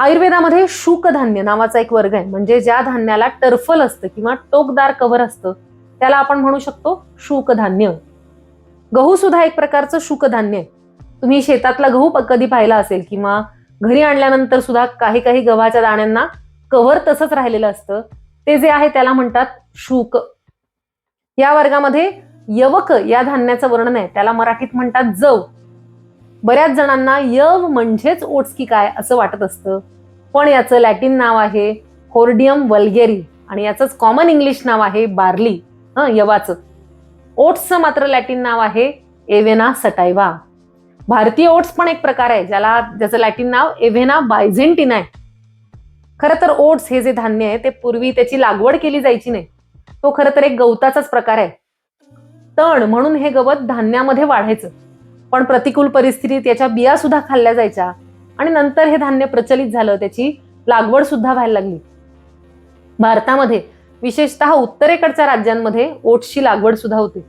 आयुर्वेदामध्ये शुकधान्य नावाचा एक वर्ग आहे. म्हणजे ज्या धान्याला टर्फल असतं किंवा टोकदार कव्हर असतं त्याला आपण म्हणू शकतो शुकधान्य. गहू सुद्धा एक प्रकारचं शुकधान्य आहे. तुम्ही शेतातला गहू कधी पाहिला असेल किंवा घरी आणल्यानंतर सुद्धा काही काही गव्हाच्या दाण्यांना कव्हर तसंच राहिलेलं असतं. ते जे आहे त्याला म्हणतात शूक. या वर्गामध्ये यवक या धान्याचं वर्णन आहे. त्याला मराठीत म्हणतात जव. बऱ्याच जणांना यव म्हणजेच ओट्स की काय असं वाटत असतं. पण याचं लॅटिन नाव आहे होर्डियम वल्गेरी आणि याचंच कॉमन इंग्लिश नाव आहे बार्ली. हं यवाचं. ओट्सचं मात्र लॅटिन नाव आहे एव्हेना सटायवा. भारतीय ओट्स पण एक प्रकार आहे ज्याला ज्याचं लॅटिन नाव एव्हेना बायझेंटिना आहे. खरं तर ओट्स हे जे धान्य आहे ते पूर्वी त्याची लागवड केली जायची नाही. तो खरं तर एक गवताचाच प्रकार आहे. तण म्हणून हे गवत धान्यामध्ये वाढायचं. पण प्रतिकूल परिस्थितीत याच्या बिया सुद्धा खाल्ल्या जायच्या. आणि नंतर हे धान्य प्रचलित झालं त्याची लागवड सुद्धा व्हायला लागली. भारतामध्ये विशेषतः उत्तरेकडच्या राज्यांमध्ये ओट्सची लागवड सुद्धा होती.